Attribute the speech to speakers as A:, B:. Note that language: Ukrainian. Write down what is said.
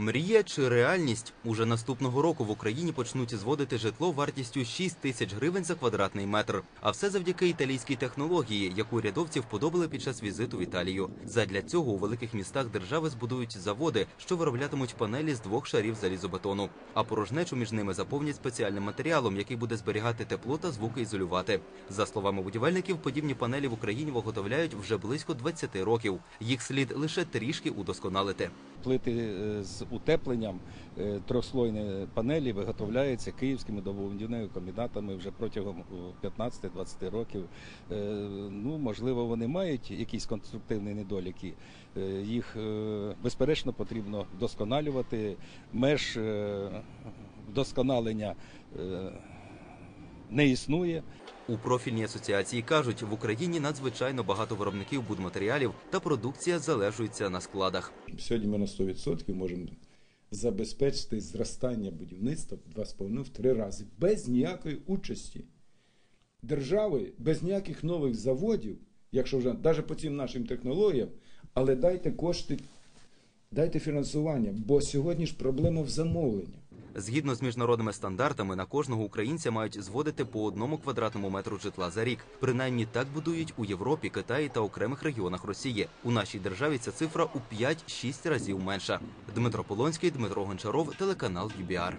A: Мрія чи реальність? Уже наступного року в Україні почнуть зводити житло вартістю 6 тисяч гривень за квадратний метр. А все завдяки італійській технології, яку рядовці вподобали під час візиту в Італію. Задля цього у великих містах держави збудують заводи, що вироблятимуть панелі з двох шарів залізобетону. А порожнечу між ними заповнять спеціальним матеріалом, який буде зберігати тепло та звукоізолювати. За словами будівельників, подібні панелі в Україні виготовляють вже близько 20 років. Їх слід лише трішки удосконалити.
B: Плити е, з утепленням е, трьохслойні панелі виготовляються київськими добоводівними комбінатами вже протягом е, 15-20 років. Е, Ну, можливо, вони мають якісь конструктивні недоліки. Їх безперечно потрібно вдосконалювати. Меж вдосконалення не існує.
A: У профільній асоціації кажуть, в Україні надзвичайно багато виробників будматеріалів та продукція залежується на складах.
C: Сьогодні ми на 100% можемо забезпечити зростання будівництва в 2,5 в 3 рази без ніякої участі держави, без ніяких нових заводів, якщо вже навіть по цим нашим технологіям, але дайте кошти, дайте фінансування, бо сьогодні ж проблема в замовленні.
A: Згідно з міжнародними стандартами, на кожного українця мають зводити по одному квадратному метру житла за рік. Принаймні так будують у Європі, Китаї та окремих регіонах Росії. У нашій державі ця цифра у 5-6 разів менша. Дмитро Полонський, Дмитро Гончаров, телеканал ЮБІАР.